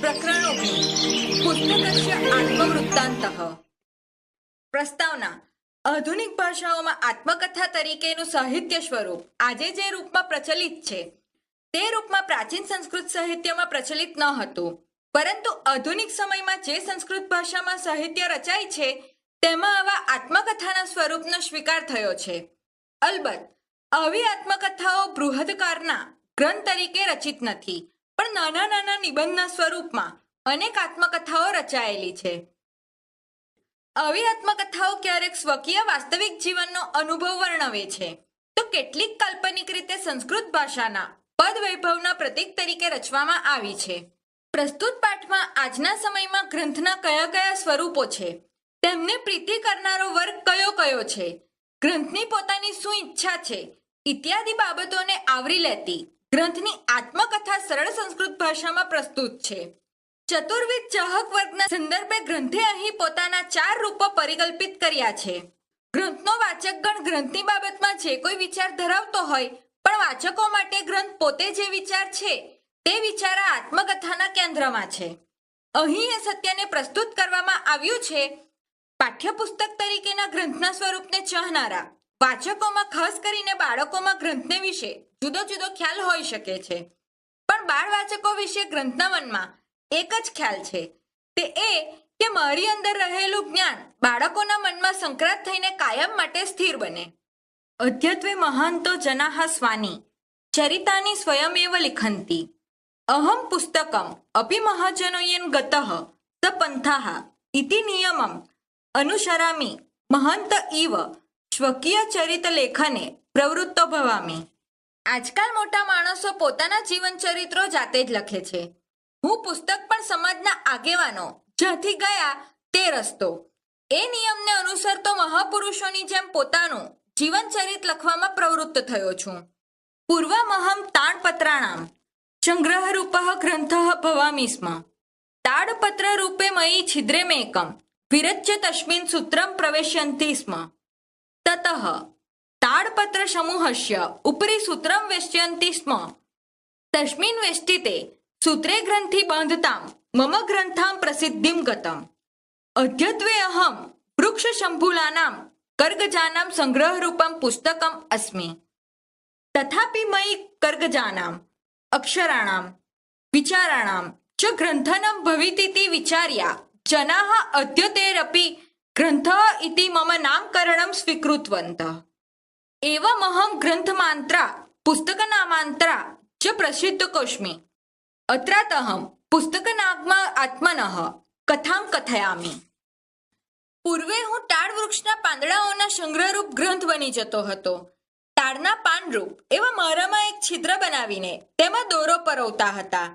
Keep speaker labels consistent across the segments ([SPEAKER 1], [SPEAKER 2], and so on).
[SPEAKER 1] પ્રકરણોભી પુસ્તકસ્ય આત્મવૃત્તાંત પ્રસ્તાવના આધુનિક ભાષાઓમાં આત્મકથા તરીકેનું સાહિત્ય સ્વરૂપ આજે જે રૂપમાં પ્રચલિત છે તે રૂપમાં પ્રાચીન સંસ્કૃત સાહિત્યમાં પ્રચલિત ન હતું પરંતુ આધુનિક સમયમાં જે સંસ્કૃત ભાષામાં સાહિત્ય રચાય છે તેમાં આવા આત્મકથાના સ્વરૂપનો સ્વીકાર થયો છે. અલબત્ત, આવી આત્મકથાઓ બૃહદકારના ગ્રંથ તરીકે રચિત નથી પણ નાના નાના નિબંધના સ્વરૂપમાં અનેક આત્મકથાઓ રચાયેલી છે. આવી આત્મકથાઓ ક્યારેક સ્વકીય વાસ્તવિક જીવનનો અનુભવ વર્ણવે છે. તો કેટલીક કાલ્પનિક રીતે સંસ્કૃત ભાષાના પદ વૈભવના પ્રતીક તરીકે રચવામાં આવી છે. પ્રસ્તુત પાઠમાં આજના સમયમાં ગ્રંથના કયા કયા સ્વરૂપો છે? તેમને પ્રીતિ કરનારો વર્ગ કયો કયો છે? ગ્રંથની પોતાની શું ઈચ્છા છે? ઇત્યાદિ બાબતોને આવરી લેતી ગ્રંથની આત્મકથા સરળ સંસ્કૃત ભાષામાં પ્રસ્તુત છે. ચતુર્વિધ ચાહક વર્ગના સંદર્ભે ગ્રંથે અહીં પોતાના ચાર રૂપો પરિકલ્પિત કર્યા છે. ગ્રંથનો વાચકગણ ગ્રંથની બાબતમાં જે કોઈ વિચાર ધરાવતો હોય, પણ વાચકો માટે ગ્રંથ પોતે જે વિચાર છે, તે વિચાર આત્મકથાના કેન્દ્રમાં છે. અહીં એ સત્યને પ્રસ્તુત કરવામાં આવ્યું છે, પાઠ્યપુસ્તક તરીકેના ગ્રંથના સ્વરૂપને ચાહનારા. વાચકોમાં, ખાસ કરીને બાળકોમાં ગ્રંથને વિશે જુદો જુદો ખ્યાલ હોઈ શકે છે. પણ બાળ વાચકો વિશે ગ્રંથના મનમાં એક જ ખ્યાલ છે. તે એ કે મારી અંદર રહેલું જ્ઞાન બાળકોના મનમાં સંક્રાંત થઈને કાયમ માટે સ્થિર બને. અદ્યત્વે મહાંતો જનાહ સ્વાની, ચરિતાની સ્વયમેવ લિખંતી. અહમ પુસ્તકમ અપી મહાજનોયન ગતઃ સ પંથાહ ઇતિ નિયમમ અનુસરામી મહંત ઇવ સ્વકીય ચરિત લેખને પ્રવૃત્તો ભવામી. આજકાલ મોટા માણસો પોતાના જીવન ચરિત્રો જાતે જ લખે છે. હું પુસ્તક પણ સમાજના આગેવાનો, જ્યાંથી ગયા તે રસ્તો. એ નિયમને અનુસરતો મહાપુરુષોની જેમ પોતાનું જીવન ચરિત લખવામાં પ્રવૃત્ત થયો છું. પૂર્વમહમ તાણપત્રાણામ સંગ્રહરૂપ ગ્રંથ ભવામી સ્મ તાડપત્ર રૂપે મયી છિદ્રેમેકમ, વિરચ્ય તસ્મિન સૂત્રમ પ્રવેશ્યંતિ સ્મ તતઃ તાડપત્ર સમૂહસ્ય ઉપરી સૂત્રમ વેશ્યંતિ સ્મ તસ્મિન વેષ્ટિતે સૂત્રે ગ્રંથિ બાંધતામ મમ ગ્રંથામ પ્રસિદ્ધિમ ગતમ અદ્યત્વે અહમ વૃક્ષ શંભુલાનામ કર્ગજાનામ સંગ્રહરૂપમ પુસ્તકમ અસ્મિ તથાપિ મયી કર્ગજાનામ અક્ષરાણામ વિચારાણામ ચ ગ્રંથનમ ગ્રંથ ઇતિ મમ નામકરણમ સ્વીકૃતવંત એવમહમ ગ્રંથમાંત્રા પુસ્તકનામાંત્રા ચ પ્રસિદ્ધ કોષ્મી અત્રાતહમ પુસ્તકનાગમાં આત્મન કથામ કથયામી પૂર્વે હું તાળ વૃક્ષના પાંદડાઓના સંગ્રહરૂપ ગ્રંથ બની જતો હતો તાળના પાનરૂપ એવા મારામાં એક છિદ્ર બનાવીને તેમાં દોરો પરોવતા હતા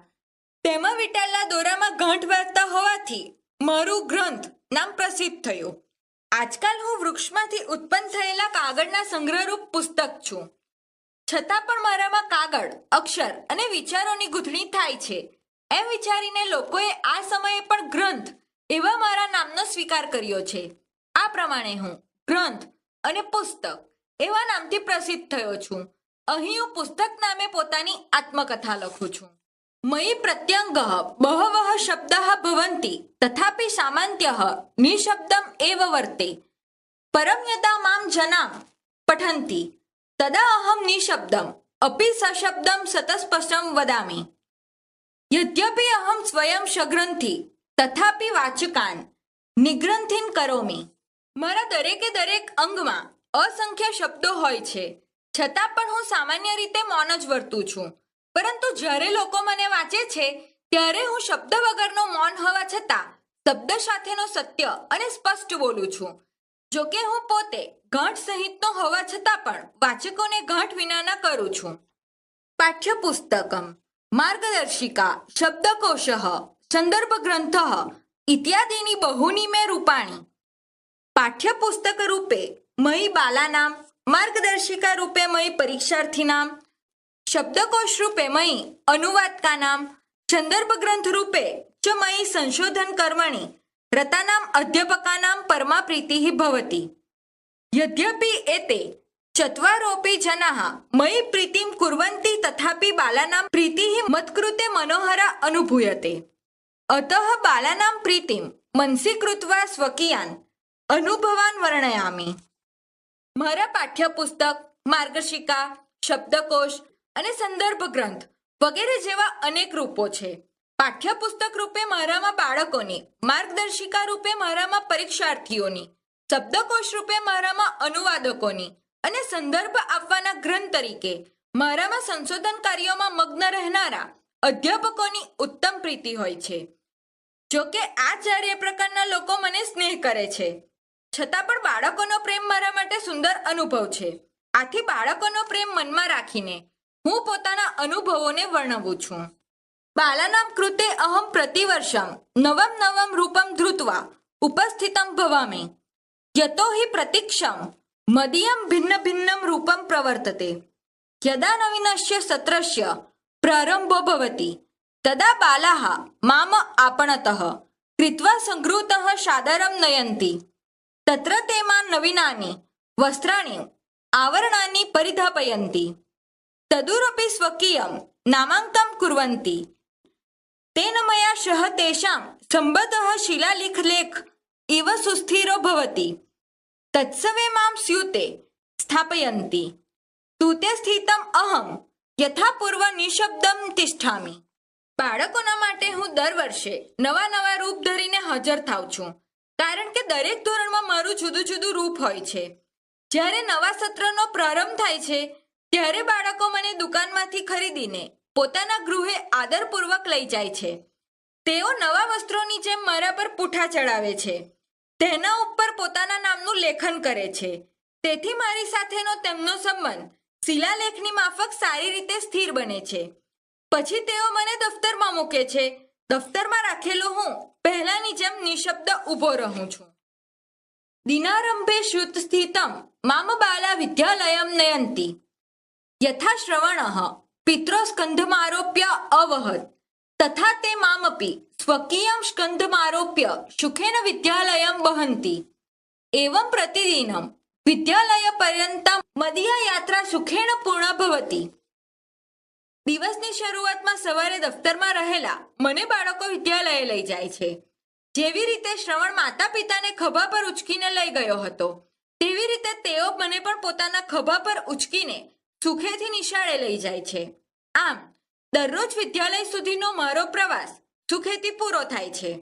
[SPEAKER 1] તેમાં વીંટાયેલા દોરામાં ગાંઠ વાગતા હોવાથી મારું ગ્રંથ નામ પ્રસિદ્ધ થયું. આજકાલ હું વૃક્ષમાંથી ઉત્પન્ન થયેલા કાગળના સંગ્રહરૂપ પુસ્તક છું. છતાં પણ મારામાં કાગળ, અક્ષર અને વિચારોની ગૂંથણી થાય છે. એમ વિચારીને લોકોએ આ સમયે પણ ગ્રંથ એવા મારા નામનો સ્વીકાર કર્યો છે. આ પ્રમાણે હું ગ્રંથ અને પુસ્તક એવા નામથી પ્રસિદ્ધ થયો છું. અહીં હું પુસ્તક નામે પોતાની આત્મકથા લખું છું. મયી પ્રત્યંગ बहवः शब्दाः भवन्ति, तथापि सामान्यः નિશબ્દમ એવ વર્તે પરમ યદા મામ જનામ પઠન્તિ તદા અહમ નિશબ્દમ અપી સશબ્દમ સતસ્પષ્ટમ વદામી યદ્યપિ અહમ સ્વયં સગ્રંથિ તથાપિ વાચકાન નિગ્રંથિન કરોમી મારા દરેકે દરેક અંગમાં અસંખ્ય શબ્દો હોય છે છતાં પણ હું સામાન્ય રીતે મૌન જ વર્તું છું પરંતુ જ્યારે લોકો મને વાંચે છે, ત્યારે હું શબ્દ વગરનો મૌન હોવા છતાં શબ્દ સાથેનો સત્ય અને સ્પષ્ટ બોલું છું. જોકે હું પોતે ગાંઠ સહિતનો હોવા છતાં પણ વાચકોને ગાંઠ વિનાના કરું છું. પાઠ્યપુસ્તકમ, માર્ગદર્શિકા, શબ્દકોશ, સંદર્ભ ગ્રંથ ઇત્યાદિની બહુની મેં રૂપાણી. પાઠ્યપુસ્તક રૂપે મયી બાલાનામ, માર્ગદર્શિકા રૂપે મયી પરીક્ષાર્થીનામ શબ્દકોશ રૂપે મયી અનુવાદકાનામ સંદર્ભ ગ્રંથ રૂપે ચ મયી સંશોધન કર્મણિ રતાનામ અધ્યાપકાનામ પરમા પ્રીતિઃ ભવતી યદ્યપિ એતે ચત્વારોપી જનાः મયી પ્રીતિમ કુર્વન્તિ તથાપિ બાલાનામ પ્રીતિઃ મત્કૃતે મનોહરા અનુભૂયતે અતઃ બાલાનામ પ્રીતિમ મનસી કૃત્વા સ્વકીયાન અનુભવાન વર્ણયામી મારા પાઠ્યપુસ્તક માર્ગશિકા શબ્દકોશ અને સંદર્ભ ગ્રંથ વગેરે જેવા અનેક રૂપો છે. પાઠ્યપુસ્તક રૂપે મારામાં બાળકોની, માર્ગદર્શિકા રૂપે મારામાં પરીક્ષાર્થીઓની, શબ્દકોશ રૂપે મારામાં અનુવાદકોની અને સંદર્ભ આપવાના ગ્રંથ તરીકે મારામાં સંશોધન કાર્યોમાં મગ્ન રહેનારા અધ્યાપકોની ઉત્તમ પ્રીતિ હોય છે. જો કે આ ચારે પ્રકારના લોકો મને સ્નેહ કરે છે. છતાં પણ બાળકોનો પ્રેમ મારા માટે સુંદર અનુભવ છે. આથી બાળકોનો પ્રેમ મનમાં રાખીને હું પોતાના અનુભવોને વર્ણવું છું. બાલાનામ કૃતે અહમ પ્રતિવર્ષમ, નવમ નવમ રૂપમ ધૃત્વા, ઉપસ્થિતમ ભવામી. યતો હિ પ્રતિક્ષમ, મદિયમ ભિન્ન ભિન્નમ રૂપમ પ્રવર્તતે. યદા નવીનસ્ય સત્રશ્ય, પ્રારંભો ભવતી. તદા બાલાહ, મામ આપણત, કૃત્વા સંગૃત સાદરમ નયંતી. તત્ર તેમાં નવીનાની, વસ્ત્રાણી, આવરણાની પરિધાપયંતી. તદુરપી સ્વકીયમ નામાંકમ કુર્વન્તિ તેન મયા શહ તેષામ સંબધઃ શિલાલેખ લેખ ઇવ સુસ્થિરો ભવતી તત્સવે મામ સ્યુતે સ્થાપયંતી તુતે સ્થિતમ અહમ યથા પૂર્વ નિશબ્દમ તિષ્ઠામી બાળકોના માટે હું દર વર્ષે નવા નવા રૂપ ધરીને હાજર થાઉં છું કારણ કે દરેક ધોરણમાં મારું જુદું જુદું રૂપ હોય છે જ્યારે નવા સત્રનો પ્રારંભ થાય છે ત્યારે બાળકો મને દુકાનમાંથી ખરીદીને પોતાના ગૃહે આદરપૂર્વક લઈ જાય છે, તેઓ નવા વસ્ત્રોની જેમ મારા પર પૂઠા ચડાવે છે. તેના ઉપર પોતાના નામનું લેખન કરે છે. તેથી મારી સાથેનો તેમનો સંબંધ શિલાલેખની માફક સારી રીતે સ્થિર બને છે. પછી તેઓ મને દફતરમાં મૂકે છે. દફતરમાં રાખેલો હું પહેલાની જેમ નિશબ્દ ઊભો રહું છું. દિનારંભે શુદ્ધ સ્થિતમ, મામ બાલા વિદ્યાલયમ નયંતી. યથા શ્રવણ પિત્રો સ્કંધમારોપ્ય અવહત તથા તે મામપી સ્વકીયમ સ્કંધમારોપ્ય સુખેન વિદ્યાલયમ વહંતી એવમ પ્રતિદિનમ વિદ્યાલય પર્યંતમ મદીય યાત્રા સુખેણ પૂર્ણ ભવતી દિવસની શરૂઆતમાં સવારે દફતરમાં રહેલા મને બાળકો વિદ્યાલયે લઈ જાય છે જેવી રીતે શ્રવણ માતા પિતાને ખભા પર ઉચકીને લઈ ગયો હતો તેવી રીતે તેઓ મને પણ પોતાના ખભા પર ઉચકીને સુખેથી નિશાળે લઈ જાય છે. આમ, દરરોજ વિદ્યાલય સુધીનો મારો પ્રવાસ સુખેથી પૂરો થાય છે.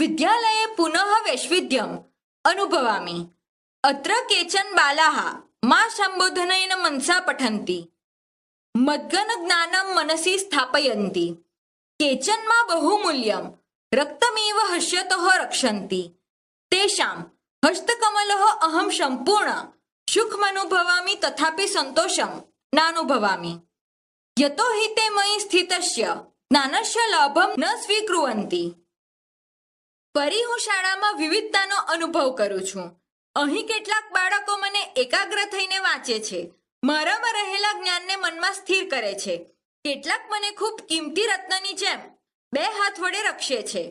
[SPEAKER 1] વિદ્યાલયે પુનઃ વૈશ્વિધ્યમ અનુભવામી. અત્ર કેચન બાલાહા, મા સંબોધનયન મનસા પઠંતી. મદગન જ્ઞાનમ મનસી સ્થાપયંતી. કેચનમાં બહુમૂલ્યમ, રક્તમેવ હસ્યતો રક્ષંતી. તેષાં હસ્તકમલ અહમ સંપૂર્ણ સુખમનુભવામી તથાપી સંતોષમ નાનુભવામી. યતો હિતે મય સ્થિતસ્ય જ્ઞાનસ્ય લાભમ ન સ્વીકૃવંતી ફરી હું શાળામાં વિવિધતાનો અનુભવ કરું છું. અહીં કેટલાક બાળકો મને એકાગ્ર થઈને વાંચે છે. મારામાં રહેલા જ્ઞાનને મનમાં સ્થિર કરે છે. કેટલાક મને ખૂબ કિંમતી રત્નની જેમ બે હાથ વડે રક્ષે છે.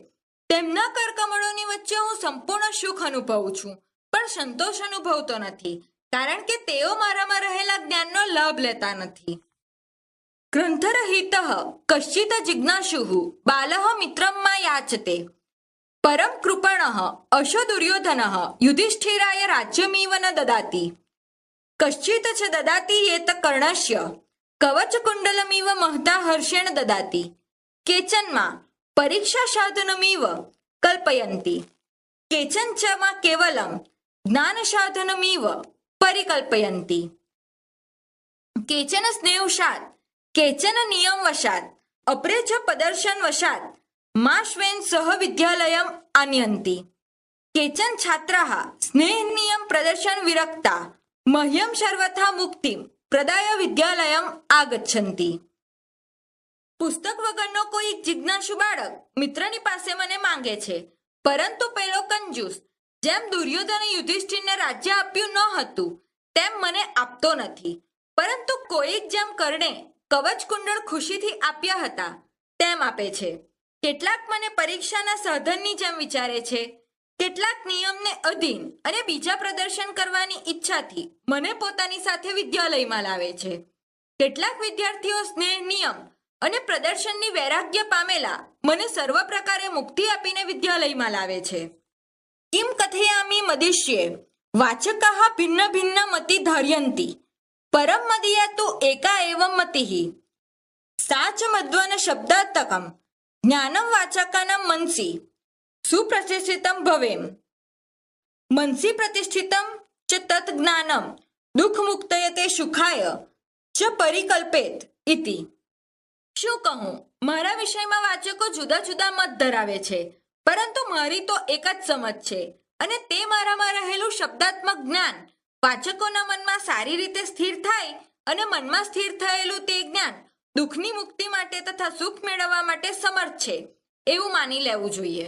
[SPEAKER 1] તેમના કરકમળોની વચ્ચે હું સંપૂર્ણ સુખ અનુભવું છું, પણ સંતોષ અનુભવતો નથી. કારણ કે તેઓ મારામાં રહેલા જ્ઞાનનો લાભ લેતા નથી. ગ્રંથરહિત કશ્ચિત જિજ્ઞાસુ બાલઃ મિત્રમ યાચતે. પરમ કૃપણ અશો દુર્યોધન યુધિષ્ઠિરાય રાજ્યમીવ ન દદાતી. કશ્ચિત ચ દદાતી યેત કર્ણશ્ય, કવચ કુંડલમીવ મહતા હર્ષેણ દદાતી. કેચનમાં પરીક્ષા સાધનમીવ કલ્પયંતી. કેચન ચમાં માં કેવલમ, જ્ઞાન સાધનમિવ પરિકલ્પયંતી કેચન સ્નેહવશાત કેચન નિયમવશાત અપરે ચ પદર્શન વશાત મા શ્વેન સહ વિદ્યાલયમ આનયંતી કેચન છાત્રાः સ્નેહ નિયમ પ્રદર્શન વિરક્તા મહ્યમ સર્વથા મુક્તિ પ્રદાય વિદ્યાલયમ આગચ્છંતી પુસ્તક વગરનો કોઈ જિજ્ઞાસુ બાળક મિત્રની પાસે મને માંગે છે પરંતુ પેલો કંજૂસ જેમ દુર્યોધને યુધિષ્ઠિરને રાજ્ય આપ્યું ન હતું, તેમ મને આપતો નથી. પરંતુ કોઈક જેમ કર્ણે કવચ કુંડળ ખુશીથી આપ્યા હતા, તેમ આપે છે. કેટલાક મને પરીક્ષાના સાધનની જેમ વિચારે છે. કેટલાક નિયમને અધીન અને બીજા પ્રદર્શન કરવાની ઈચ્છાથી મને પોતાની સાથે વિદ્યાલયમાં લાવે છે. કેટલાક વિદ્યાર્થીઓ સ્નેહ નિયમ અને પ્રદર્શનની વૈરાગ્ય પામેલા મને સર્વ પ્રકારે મુક્તિ આપીને વિદ્યાલયમાં લાવે છે. કિમ કથયામી મદિષ્યે વાચકાહ ભિન્ન ભિન્ન મતિ ધાર્યંતિ પરમ મદિયા તુ એકા એવમ મતિઃ સાચ મદ્વન શબ્દાત્તકમ જ્ઞાનમ વાચકાના મનસી સુપ્રતિષ્ઠિતમ ભવેમ મનસી પ્રતિષ્ઠિતમ ચ તત જ્ઞાનમ દુઃખ મુક્તયતે સુખાય ચ પરિકલ્પેત ઇતિ શું કહું? મારા વિષયમાં વાચકો જુદા જુદા મત ધરાવે છે। પરંતુ મારી તો એક જ સમજ છે અને તે મારામાં રહેલું શબ્દાત્મક જ્ઞાન વાચકોના મનમાં સારી રીતે સ્થિર થાય અને મનમાં સ્થિર થયેલું તે જ્ઞાન દુઃખની મુક્તિ માટે તથા સુખ મેળવવા માટે સમર્થ છે, એવું માની લેવું જોઈએ.